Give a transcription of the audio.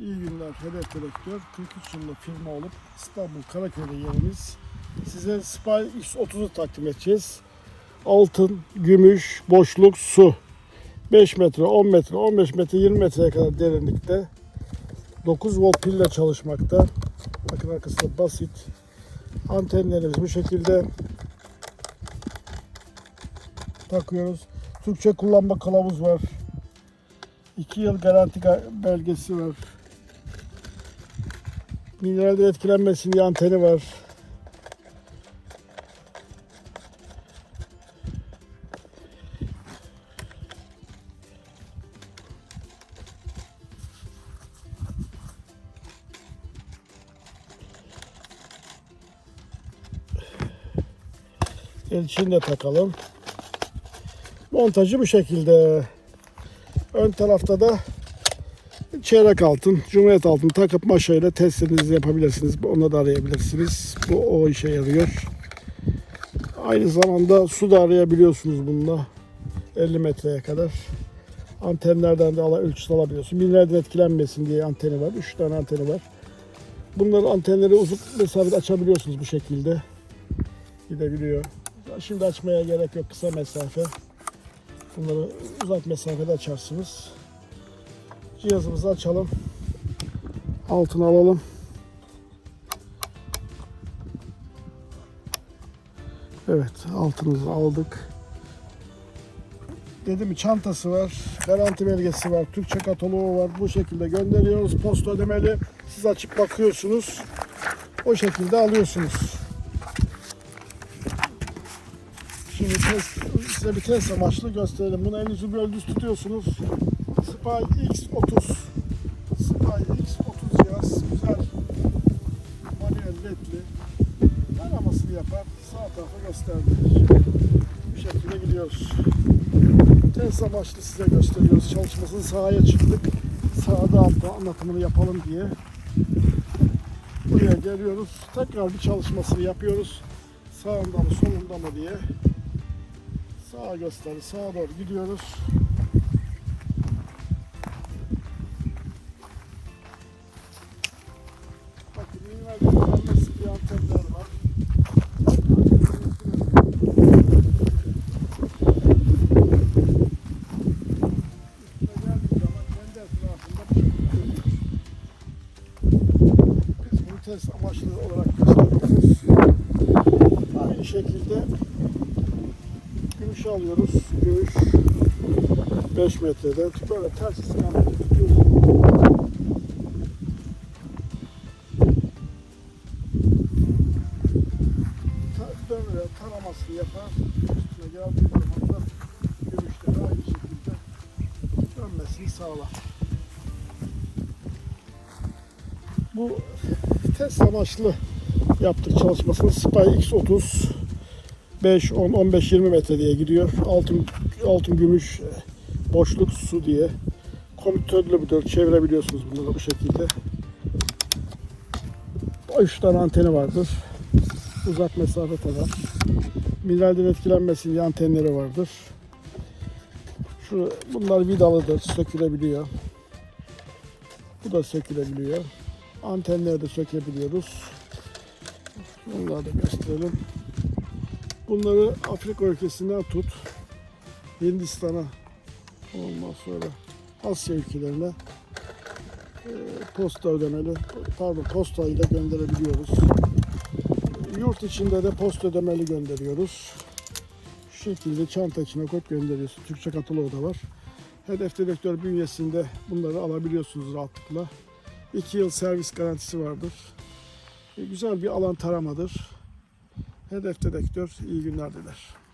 İyi günler Hedef Direktör. 43 yılında firma olup İstanbul Karaköy'de yerimiz. Size Spy X30'u takdim edeceğiz. Altın, gümüş, boşluk, su. 5 metre, 10 metre, 15 metre, 20 metreye kadar derinlikte. 9 volt pille çalışmakta. Bakın arkasında basit. Antenlerimiz bu şekilde takıyoruz. Türkçe kullanma kılavuz var. 2 yıl garanti ga- belgesi var. Mineralden etkilenmesin diye anteni var. Elçini de takalım. Montajı bu şekilde. Ön tarafta da çeyrek altın, cumhuriyet altın takıp maşayla testlerinizi yapabilirsiniz. Onunla da arayabilirsiniz. Bu o işe yarıyor. Aynı zamanda su da arayabiliyorsunuz bununla. 50 metreye kadar. Antenlerden de ala, ölçüsü alabiliyorsun. Mineralden etkilenmesin diye anteni var. 3 tane anteni var. Bunların antenleri uzun mesafede açabiliyorsunuz bu şekilde. Gidebiliyor. Şimdi açmaya gerek yok. Kısa mesafe. Bunları uzak mesafede açarsınız. Cihazımızı açalım. Altına alalım. Evet altımızı aldık. Dedim çantası var, garanti belgesi var, Türkçe kataloğu var. Bu şekilde gönderiyoruz. Posta ödemeli. Siz açıp bakıyorsunuz. O şekilde alıyorsunuz. Şimdi test, size bir test amaçlı gösterelim. Bunu elinizi böyle düz tutuyorsunuz. Spy X30. Spy X30 cihaz. Güzel. Manuel ledli. Aramasını yapar. Sağ tarafa gösterdi. Bu şekilde gidiyoruz. Test amaçlı size gösteriyoruz. Çalışmasını sahaya çıktık. Sahada altta anlatımını yapalım diye. Buraya geliyoruz. Tekrar bir çalışmasını yapıyoruz. Sağında mı solunda mı diye. Sağa gösterir. Sağa doğru gidiyoruz. Test amaçlı olarak gösteriyoruz. Aynı şekilde gümüş alıyoruz. Gümüş 5 metreden böyle ters istikamete tutuyoruz. Yapar. Üstüne geldiği zaman da aynı şekilde dönmesini sağlar. Bu test amaçlı yaptık çalışmasını Spy X30 5, 10, 15, 20 metre diye gidiyor. Altın, altın gümüş, e, boşluk su diye. Komitörlü bir dört çevirebiliyorsunuz bunları bu şekilde. 3 tane anteni vardır. Uzak mesafe tarar. Mineralden etkilenmesin diye antenleri vardır. Şu, bunlar vidalıdır, sökülebiliyor. Bu da sökülebiliyor. Antenleri de sökebiliyoruz. Bunları da gösterelim. Bunları Afrika ülkesinden tut. Hindistan'a ondan sonra Asya ülkelerine e, posta ödemeli, pardon posta ile gönderebiliyoruz. Yurt içinde de posta ödemeli gönderiyoruz. Şu şekilde çanta içine koyup gönderiyorsun. Türkçe kataloğu da var. Hedef Direktör bünyesinde bunları alabiliyorsunuz rahatlıkla. 2 yıl servis garantisi vardır. E, güzel bir alan taramadır. Hedef Dedektör iyi günler diler.